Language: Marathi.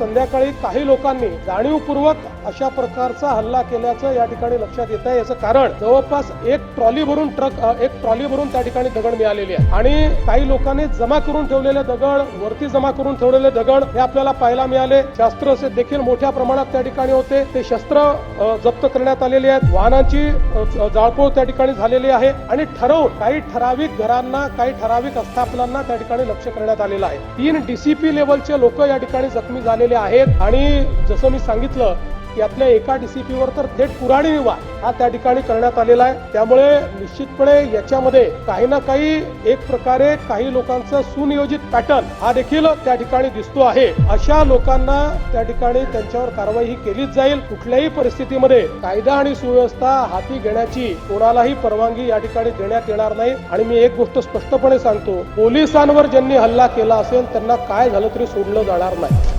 संध्याकाळी काही लोकांनी जाणीवपूर्वक अशा प्रकारचा हल्ला केल्याचं या ठिकाणी लक्षात येत आहे याचं कारण जवळपास एक ट्रॉली भरून ट्रक एक ट्रॉली भरून त्या ठिकाणी दगड मिळालेली आहे. आणि काही लोकांनी जमा करून ठेवलेले दगड वरती जमा करून ठेवलेले दगड हे आपल्याला पाहायला मिळाले. शस्त्र असे देखील मोठ्या प्रमाणात त्या ठिकाणी होते. ते शस्त्र जप्त करण्यात आलेले आहेत. वाहनांची जाळपोळ त्या ठिकाणी झालेली आहे. आणि ठरवून काही ठराविक घरांना काही ठराविक आस्थापनांना त्या ठिकाणी लक्ष करण्यात आलेलं आहे. तीन डीसीपी लेवलचे लोक या ठिकाणी जखमी झाले झालेले आहेत. आणि जसं मी सांगितलं की आपल्या एका डीसीपीवर तर थेट पुराणी विवाद हा त्या ठिकाणी करण्यात आलेला आहे. त्यामुळे निश्चितपणे याच्यामध्ये काही ना काही एक प्रकारे काही लोकांचा सुनियोजित पॅटर्न हा देखील त्या ठिकाणी दिसतो आहे. अशा लोकांना त्या ठिकाणी त्यांच्यावर कारवाई ही केलीच जाईल. कुठल्याही परिस्थितीमध्ये कायदा आणि सुव्यवस्था हाती घेण्याची कोणालाही परवानगी या ठिकाणी देण्यात येणार नाही. आणि मी एक गोष्ट स्पष्टपणे सांगतो पोलिसांवर ज्यांनी हल्ला केला असेल त्यांना काय झालं तरी सोडलं जाणार नाही.